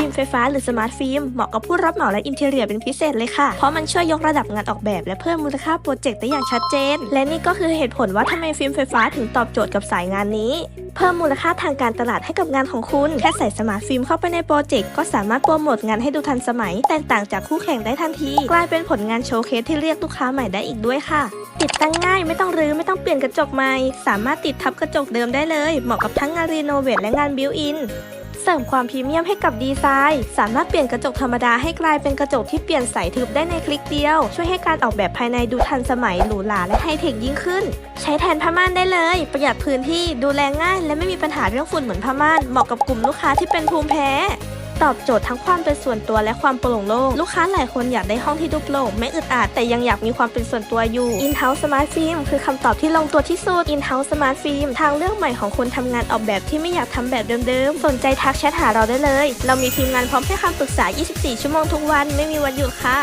ฟิล์มไฟฟ้าหรือสมาร์ทฟิล์มเหมาะกับผู้รับเหมาและอินเทเรียเป็นพิเศษเลยค่ะ เพราะมันช่วยยกระดับงานออกแบบและเพิ่มมูลค่าโปรเจกต์ได้อย่างชัดเจน และนี่ก็คือเหตุผลว่าทำไมฟิล์มไฟฟ้าถึงตอบโจทย์กับสายงานนี้ เพิ่มมูลค่าทางการตลาดให้กับงานของคุณ แค่ใส่สมาร์ทฟิล์มเข้าไปในโปรเจกต์ก็สามารถโปรโมทงานให้ดูทันสมัย แตกต่างจากคู่แข่งได้ทันที กลายเป็นผลงานโชว์เคสที่เรียกลูกค้าใหม่ได้อีกด้วยค่ะ ติดตั้งง่ายไม่ต้องรื้อไม่ต้องเปลี่ยนกระจกใหม่ สามารถติดทับกระจกเดิมได้เลย เหมาะกับทั้งงานรีโนเวทและงานบิวอิน เสริมความพรีเมียมให้กับดีไซน์ สามารถเปลี่ยนกระจกธรรมดาให้กลายเป็นกระจกที่เปลี่ยนใสทึบได้ในคลิกเดียว ช่วยให้การออกแบบภายในดูทันสมัยหรูหราและไฮเทคยิ่งขึ้น ใช้แทนผ้าม่านได้เลย ประหยัดพื้นที่ดูแลง่าย และไม่มีปัญหาเรื่องฝุ่นเหมือนผ้าม่านเหมาะกับกลุ่มลูกค้าที่เป็นภูมิแพ้ ตอบโจทย์ทั้งความเป็นส่วนตัวและความโปร่งโล่งลูกค้าหลายคนอยากได้ห้องที่ดูโปร่งไม่อึดอัดแต่ยังอยากมีความเป็นส่วนตัวอยู่ In-house Smart Film คือคำตอบที่ลงตัวที่สุด In-house Smart Film ทางเลือกใหม่ของคนทำงานออกแบบที่ไม่อยากทำแบบเดิมๆ สนใจทักแชทหาเราได้เลย เรามีทีมงานพร้อมให้คำปรึกษา 24 ชั่วโมงทุกวันไม่มีวันหยุดค่ะ